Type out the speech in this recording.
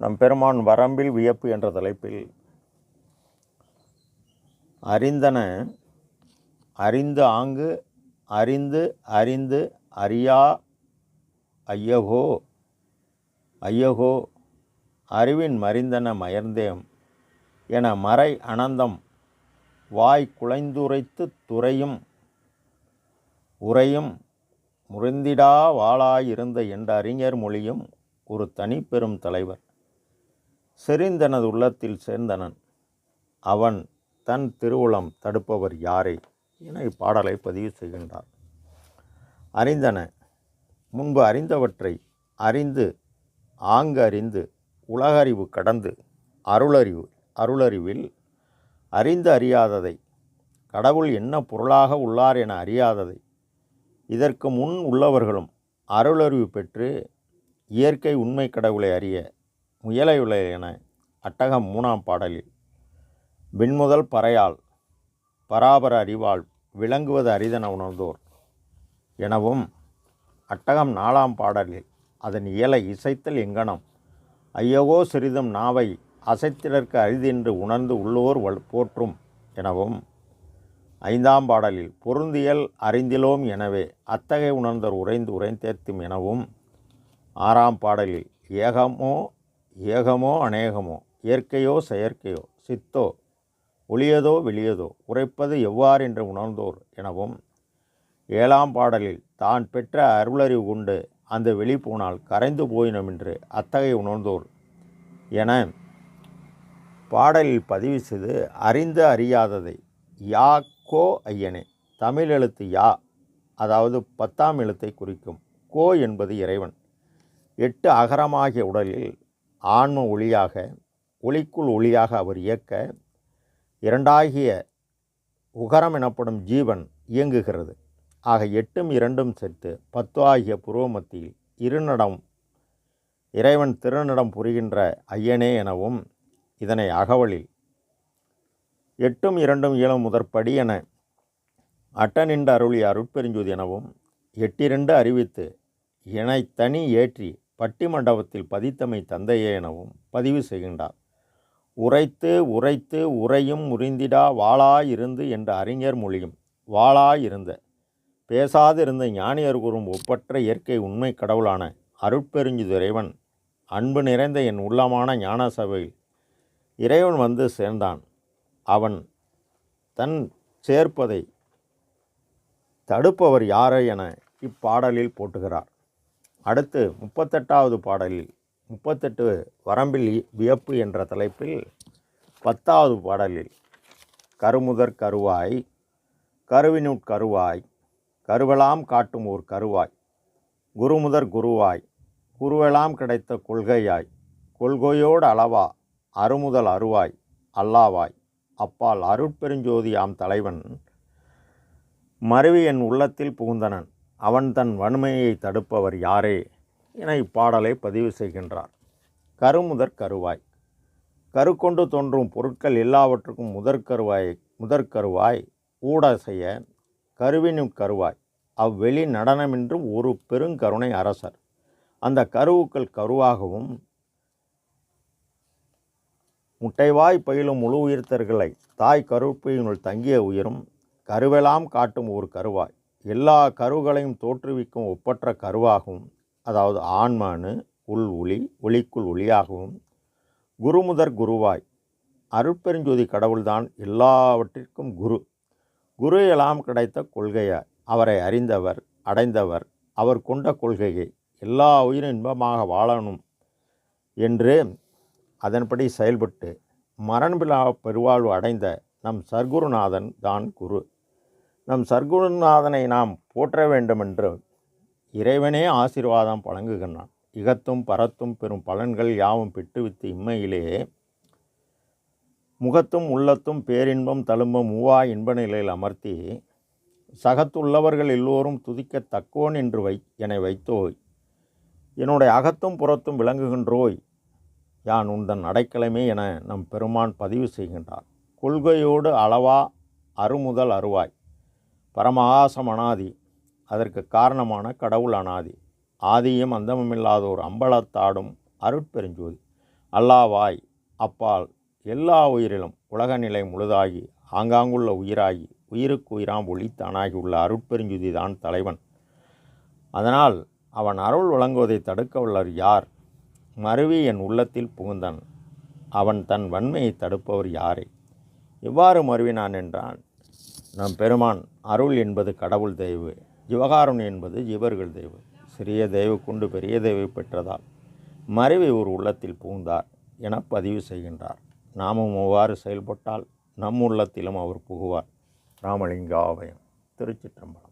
நம் பெருமான் வரம்பில் வியப்பு என்ற தலைப்பில் அறிந்தன அறிந்து ஆங்கு அறிந்து அறிந்து அறியா ஐயகோ ஐயகோ அறிவின் மறிந்தன மயர்ந்தேம் என மறை அனந்தம் வாய் குலைந்துரைத்து துறையும் உரையும் முறிந்திடா வாளாயிருந்த என்ற அறிஞர் மொழியும் ஒரு தனிப்பெரும் தலைவர். செறிந்தனது உள்ளத்தில் சேர்ந்தனன். அவன் தன் திருவுளம் தடுப்பவர் யாரே? என இப்பாடலை பதிவு செய்கின்றார் அறிந்தன. முன்பு அறிந்தவற்றை அறிந்து ஆங்கு அறிந்து உலகறிவு கடந்து அருளறிவு அருளறிவில் அறிந்து அறியாததை கடவுள் என்ன பொருளாக உள்ளார் என அறியாததை இதற்கு முன் உள்ளவர்களும் அருளறிவு பெற்று இயற்கை உண்மை கடவுளை அறிய முயலையுளை என அட்டகம் மூணாம் பாடலில் விண்முதல் பறையால் பராபர அறிவால் விளங்குவது அரிதென உணர்ந்தோர் எனவும் அட்டகம் நாலாம் பாடலில் அதன் இயலை இசைத்தல் எங்கனம் ஐயகோ சிறிதும் நாவை அசைத்திடற்கு அரிதென்று உணர்ந்து உள்ளோர் வல் போற்றும் எனவும் ஐந்தாம் பாடலில் பொருந்தியல் அறிந்திலோம் எனவே அத்தகை உணர்ந்தர் உறைந்து உரைந்தேத்தும் எனவும் ஆறாம் பாடலில் ஏகமோ ஏகமோ அநேகமோ இயற்கையோ செயற்கையோ சித்தோ ஒளியதோ வெளியதோ உரைப்பது எவ்வாறு என்று உணர்ந்தோர் எனவும் ஏழாம் பாடலில் தான் பெற்ற அருளறிவு கொண்டு அந்த வெளிப்பூனால் கரைந்து போயினோம் என்று அத்தகைய உணர்ந்தோர் என பாடலில் பதிவு செய்து அறிந்து அறியாததை யா கோ ஐயனே தமிழ் எழுத்து யா அதாவது பத்தாம் எழுத்தை குறிக்கும் கோ என்பது இறைவன் எட்டு அகரமாகிய உடலில் ஆன்ம ஒளியாக ஒளிக்குள் ஒளியாக அவர் இயக்க இரண்டாகிய உகரம் எனப்படும் ஜீவன் இயங்குகிறது. ஆக எட்டும் இரண்டும் சேர்த்து பத்து ஆகிய புருவமத்தியில் இருநடம் இறைவன் திருநடம் புரிகின்ற ஐயனே எனவும் இதனை அகவலில். எட்டும் இரண்டும் இயலும் முதற்படி என அட்டனின்று அருளி அருட்பெருஞ்சோதி எனவும் எட்டிரண்டு அறிவித்து இணைத்தனி தனி ஏற்றி பட்டி மண்டபத்தில் பதித்தமை தந்தையே எனவும் பதிவு செய்கின்றார். உரைத்து உரைத்து உரையும் முறிந்திடா வாளாயிருந்து என்ற அறிஞர் மொழியும் வாளாயிருந்த பேசாதிருந்த ஞானியர் கூறும் ஒப்பற்ற இயற்கை உண்மை கடவுளான அருட்பெருஞ்சுதுறைவன் அன்பு நிறைந்த என் உள்ளமான ஞான சபையில் இறைவன் வந்து சேர்ந்தான். அவன் தன் சேர்ப்பதை தடுப்பவர் யாரை என இப்பாடலில் போட்டுகிறார் அடுத்து முப்பத்தெட்டாவது பாடலில் முப்பத்தெட்டு வரம்பில் வியப்பு என்ற தலைப்பில் பத்தாவது பாடலில் கருமுதற் கருவாய் கருவினுட் கருவாய் கருவெலாம் காட்டும் ஓர் கருவாய் குருமுதற் குருவாய் குருவெலாம் கிடைத்த கொள்கையாய் கொள்கையோடு அளவா அருமுதல் அருவாய் அல்லாவாய் அப்பால் அருட்பெருஞ்சோதி ஆம் தலைவன் மருவி என் உள்ளத்தில் புகுந்தனன். அவன் தன் வன்மையை தடுப்பவர் யாரே என இப்பாடலை பதிவு செய்கின்றார் கருமுதற் கருவாய். கருக்கொண்டு தோன்றும் பொருட்கள் எல்லாவற்றுக்கும் முதற்கருவாய் முதற்கருவாய் ஊட செய்ய கருவினும் கருவாய். அவ்வெளி நடனமின்றும் ஒரு பெருங்கருணை அரசர். அந்த கருவுக்கள் கருவாகவும் முட்டைவாய் பயிலும் முழு உயிர்த்தர்களை தாய் கருப்பையினுள் தங்கிய உயிரும் கருவெலாம் காட்டும் ஒரு கருவாய். எல்லா கருவுகளையும் தோற்றுவிக்கும் ஒப்பற்ற கருவாகவும் அதாவது ஆண்மானு உள் ஒளி ஒளிக்குள் ஒளியாகவும். குருமுதற் குருவாய். அருட்பெருஞ்சோதி கடவுள்தான் எல்லாவற்றிற்கும் குரு. குரு எல்லாம் கிடைத்த கொள்கையார். அவரை அறிந்தவர் அடைந்தவர் அவர் கொண்ட கொள்கையை. எல்லா உயிரும் இன்பமாக வாழணும் என்று அதன்படி செயல்பட்டு மரண்பிலா பெருவாழ்வு அடைந்த நம் சர்க்குருநாதன் தான் குரு. நம் சர்க்குருநாதனை நாம் போற்ற வேண்டுமென்று இறைவனே ஆசீர்வாதம் வழங்குகின்றான். இகத்தும் பரத்தும் பெறும் பலன்கள் யாவும் பெற்றுவித்து இம்மையிலே முகத்தும் உள்ளத்தும் பேரின்பம் தழும்பும் மூவா இன்ப நிலையில் அமர்த்தி சகத்துள்ளவர்கள் எல்லோரும் துதிக்க தக்கோன் என்று வை என்னை வைத்தோய். என்னுடைய அகத்தும் புறத்தும் விளங்குகின்றோய். யான் உந்தன் அடைக்கலமே என நம் பெருமான் பதிவு செய்கின்றார். கொள்கையோடு அளவா அருமுதல் அருவாய் பரமஆசம் அனாதி அதற்கு காரணமான கடவுள் அனாதி. ஆதியும் அந்தமுமில்லாதோர் அம்பலத்தாடும் அருட்பெருஞ்சோதி. அல்லாவாய் அப்பால் எல்லா உயிரிலும் உலக நிலை முழுதாகி ஆங்காங்குள்ள உயிராகி உயிருக்கு உயிராம் ஒளித்தானாகி உள்ள அருட்பெருஞ்சுதி தான் தலைவன். அதனால் அவன் அருள் வழங்குவதை தடுக்க யார்? மருவி என் உள்ளத்தில் புகுந்தான். அவன் தன் வன்மையை தடுப்பவர் யாரே? இவ்வாறு மருவினான் என்றான். நம் பெருமான் அருள் என்பது கடவுள் தெய்வு ஜிவகாருண் என்பது ஜீவர்கள் தெய்வு. சிறிய தெய்வு கொண்டு பெரிய தெய்வு பெற்றதால் மறைவை ஒரு உள்ளத்தில் புகுந்தார் என பதிவு செய்கின்றார். நாமும் அவ்வாறு செயல்பட்டால் நம் உள்ளத்திலும் அவர் புகுவார். ராமலிங்காவயம் திருச்சிற்றம்பலம்.